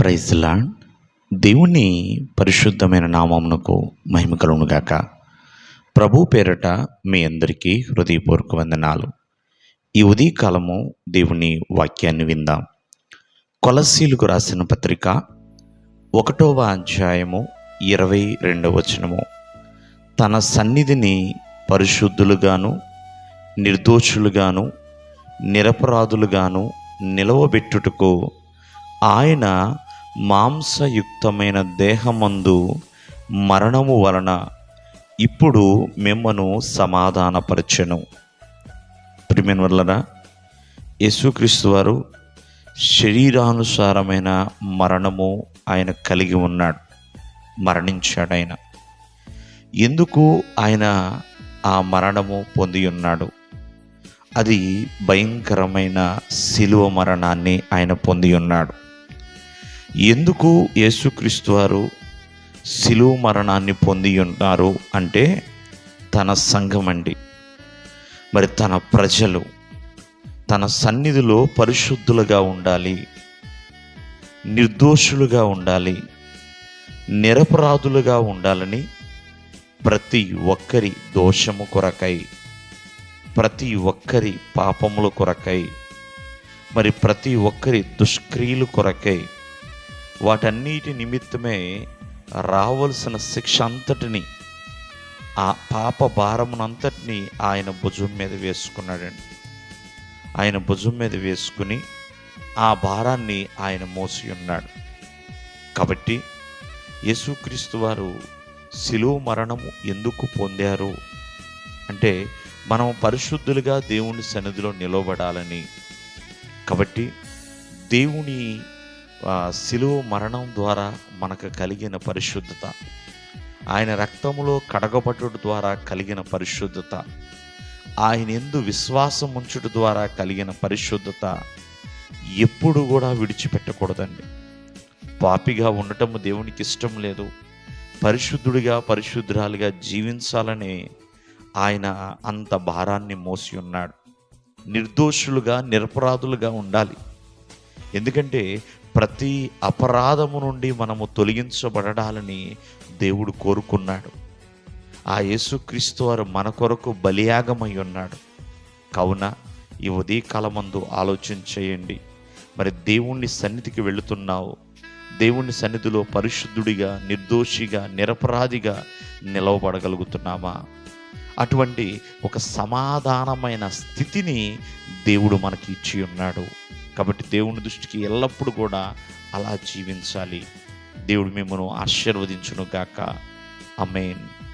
Praise lord దేవుని పరిశుద్ధమైన నామమునకు మహిమ కలుగునుగాక ప్రభు పేరట మీ అందరికీ హృదయపూర్వక వందనాలు. ఈ ఉదయకాలము దేవుని వాక్యాన్ని విందాం. కొలసీలకు రాసిన పత్రిక ఒకటవ అధ్యాయము ఇరవై రెండవ వచనము. తన సన్నిధిని పరిశుద్ధులుగాను నిర్దోషులుగాను నిరపరాధులుగాను నిలవబెట్టుటకు ఆయన మాంసయుక్తమైన దేహమందు మరణము వలన ఇప్పుడు మిమ్మను సమాధానపరచెను. ప్రిమిన్ వలన యేసుక్రీస్తు వారు శరీరానుసారమైన మరణము ఆయన కలిగి ఉన్నాడు మరణించాడు ఆయన. ఎందుకు ఆయన ఆ మరణము పొంది ఉన్నాడు? అది భయంకరమైన శిలువ మరణాన్ని ఆయన పొంది ఉన్నాడు. ఎందుకు యేసుక్రీస్తు వారు శిలువ మరణాన్ని పొంది ఉన్నారు అంటే తన సంఘం అండి. మరి తన ప్రజలు తన సన్నిధిలో పరిశుద్ధులుగా ఉండాలి నిర్దోషులుగా ఉండాలి నిరపరాధులుగా ఉండాలని ప్రతి ఒక్కరి దోషము కొరకై ప్రతి ఒక్కరి పాపముల కొరకై మరి ప్రతి ఒక్కరి దుష్క్రియలు కొరకై వాటన్నిటి నిమిత్తమే రావలసిన శిక్ష అంతటిని ఆ పాప భారమునంతటిని ఆయన భుజం మీద వేసుకున్నాడండి. ఆయన భుజం మీద వేసుకుని ఆ భారాన్ని ఆయన మోసి ఉన్నాడు. కాబట్టి యేసుక్రీస్తు వారు శిలువ మరణము ఎందుకు పొందారు? అంటే మనం పరిశుద్ధులుగా దేవుని సన్నిధిలో నిలబడాలని. కాబట్టి దేవుని శిలువ మరణం ద్వారా మనకు కలిగిన పరిశుద్ధత. ఆయన రక్తములో కడగబట్టుట ద్వారా కలిగిన పరిశుద్ధత. ఆయన ఎందు విశ్వాసం ఉంచుట ద్వారా కలిగిన పరిశుద్ధత ఎప్పుడు కూడా విడిచిపెట్టకూడదండి. పాపిగా ఉండటము దేవునికి ఇష్టం లేదు. పరిశుద్ధుడిగా పరిశుద్ధురాలుగా జీవించాలని ఆయన అంత భారాన్ని మోసి ఉన్నాడు. నిర్దోషులుగా నిరపరాధులుగా ఉండాలి. ఎందుకంటే ప్రతి అపరాధము నుండి మనము తొలగించబడాలని దేవుడు కోరుకున్నాడు. ఆ యేసుక్రీస్తు వారు మన కొరకు బలియాగమై ఉన్నాడు. కావున ఈ ఉదయకాలమందు ఆలోచన చేయండి మరి దేవుణ్ణి సన్నిధికి వెళుతున్నావు. దేవుని సన్నిధిలో పరిశుద్ధుడిగా నిర్దోషిగా నిరపరాధిగా నిలవబడగలుగుతున్నామా? అటువంటి ఒక సమాధానమైన స్థితిని దేవుడు మనకి ఇచ్చి ఉన్నాడు కాబట్టి దేవుని దృష్టికి ఎల్లప్పుడూ కూడా అలా జీవించాలి. దేవుడు మిమ్మల్ని ఆశీర్వదించును గాక అమేన్